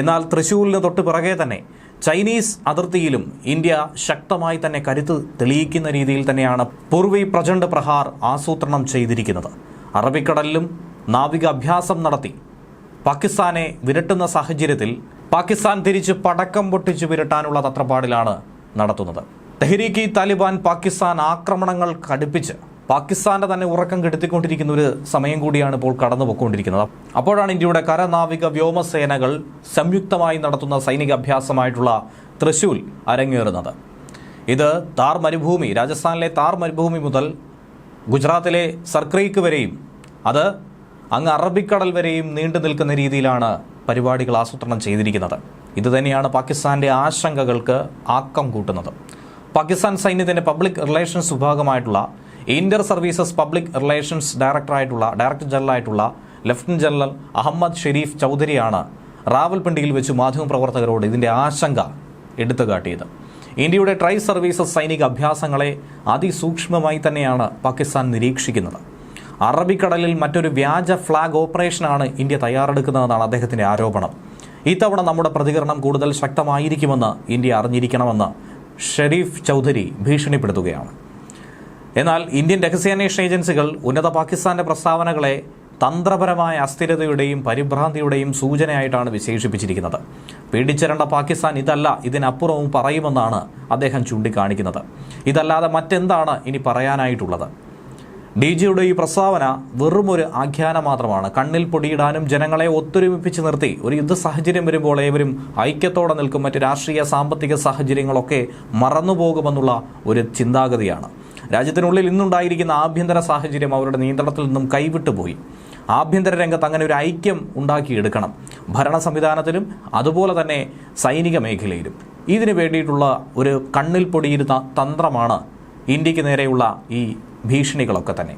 എന്നാൽ തൃശൂരിന് തൊട്ട് പിറകെ തന്നെ ചൈനീസ് അതിർത്തിയിലും ഇന്ത്യ ശക്തമായി തന്നെ കരുത്ത് തെളിയിക്കുന്ന രീതിയിൽ തന്നെയാണ് പൂർവി പ്രചണ്ഡ് പ്രഹാർ ആസൂത്രണം ചെയ്തിരിക്കുന്നത്. അറബിക്കടലിലും നാവിക അഭ്യാസം നടത്തി പാകിസ്ഥാനെ വിരട്ടുന്ന സാഹചര്യത്തിൽ പാകിസ്ഥാൻ തിരിച്ച് പടക്കം പൊട്ടിച്ച് വിരട്ടാനുള്ള തത്രപ്പാടിലാണ് നടത്തുന്നത്. തെഹ്രീക്ക് താലിബാൻ പാകിസ്ഥാൻ ആക്രമണങ്ങൾ കടുപ്പിച്ച് പാകിസ്ഥാന്റെ തന്നെ ഉറക്കം കെടുത്തിക്കൊണ്ടിരിക്കുന്ന ഒരു സമയം കൂടിയാണ് ഇപ്പോൾ കടന്നു അപ്പോഴാണ് ഇന്ത്യയുടെ കരനാവിക വ്യോമസേനകൾ സംയുക്തമായി നടത്തുന്ന സൈനിക അഭ്യാസമായിട്ടുള്ള തൃശൂൽ അരങ്ങേറുന്നത്. ഇത് താർ മരുഭൂമി രാജസ്ഥാനിലെ താർ മരുഭൂമി മുതൽ ഗുജറാത്തിലെ സർക്രീക്ക് വരെയും അത് അങ്ങ് അറബിക്കടൽ വരെയും നീണ്ടു നിൽക്കുന്ന രീതിയിലാണ് പരിപാടികൾ ആസൂത്രണം ചെയ്തിരിക്കുന്നത്. ഇത് തന്നെയാണ് പാകിസ്ഥാന്റെ ആശങ്കകൾക്ക് ആക്കം കൂട്ടുന്നത്. പാകിസ്ഥാൻ സൈന്യത്തിന്റെ പബ്ലിക് റിലേഷൻസ് വിഭാഗമായിട്ടുള്ള ഇന്റർ സർവീസസ് പബ്ലിക് റിലേഷൻസ് ഡയറക്ടറായിട്ടുള്ള ഡയറക്ടർ ജനറലായിട്ടുള്ള ലഫ്റ്റനന്റ് ജനറൽ അഹമ്മദ് ഷെരീഫ് ചൗധരിയാണ് റാവൽപിണ്ടിയിൽ വെച്ച് മാധ്യമപ്രവർത്തകരോട് ഇതിന്റെ ആശങ്ക എടുത്തു കാട്ടിയത്. ഇന്ത്യയുടെ ട്രൈ സർവീസസ് സൈനിക അഭ്യാസങ്ങളെ അതിസൂക്ഷ്മമായി തന്നെയാണ് പാകിസ്ഥാൻ നിരീക്ഷിക്കുന്നത്. അറബിക്കടലിൽ മറ്റൊരു വ്യാജ ഫ്ലാഗ് ഓപ്പറേഷനാണ് ഇന്ത്യ തയ്യാറെടുക്കുന്നതെന്നാണ് അദ്ദേഹത്തിന്റെ ആരോപണം. ഇത്തവണ നമ്മുടെ പ്രതികരണം കൂടുതൽ ശക്തമായിരിക്കുമെന്ന് ഇന്ത്യ അറിഞ്ഞിരിക്കണമെന്ന് ഷെരീഫ് ചൗധരി ഭീഷണിപ്പെടുത്തുകയാണ്. എന്നാൽ ഇന്ത്യൻ രഹസ്യാന്വേഷണ ഏജൻസികൾ ഉന്നത പാകിസ്ഥാന്റെ പ്രസ്താവനകളെ തന്ത്രപരമായ അസ്ഥിരതയുടെയും പരിഭ്രാന്തിയുടെയും സൂചനയായിട്ടാണ് വിശേഷിപ്പിച്ചിരിക്കുന്നത്. പേടിച്ചിരണ്ട പാകിസ്ഥാൻ ഇതല്ല ഇതിനപ്പുറവും പറയുമെന്നാണ് അദ്ദേഹം ചൂണ്ടിക്കാണിക്കുന്നത്. ഇതല്ലാതെ മറ്റെന്താണ് ഇനി പറയാനായിട്ടുള്ളത്? ഡി ജിയുടെ ഈ പ്രസ്താവന വെറും ഒരു ആഖ്യാനം മാത്രമാണ്. കണ്ണിൽ പൊടിയിടാനും ജനങ്ങളെ ഒത്തൊരുമിപ്പിച്ച് നിർത്തി ഒരു യുദ്ധ സാഹചര്യം വരുമ്പോൾ ഏവരും ഐക്യത്തോടെ നിൽക്കും മറ്റ് രാഷ്ട്രീയ സാമ്പത്തിക സാഹചര്യങ്ങളൊക്കെ മറന്നുപോകുമെന്നുള്ള ഒരു ചിന്താഗതിയാണ്. രാജ്യത്തിനുള്ളിൽ ഇന്നുണ്ടായിരിക്കുന്ന ആഭ്യന്തര സാഹചര്യം അവരുടെ നിയന്ത്രണത്തിൽ നിന്നും കൈവിട്ടുപോയി. ആഭ്യന്തര രംഗത്ത് അങ്ങനെ ഒരു ഐക്യം ഉണ്ടാക്കിയെടുക്കണം. ഭരണ സംവിധാനത്തിലും അതുപോലെ തന്നെ സൈനിക മേഖലയിലും. ഇതിനു വേണ്ടിയിട്ടുള്ള ഒരു കണ്ണിൽ പൊടിയിരുന്ന തന്ത്രമാണ് ഇന്ത്യയ്ക്ക് നേരെയുള്ള ഈ ഭീഷണികളൊക്കെ തന്നെ.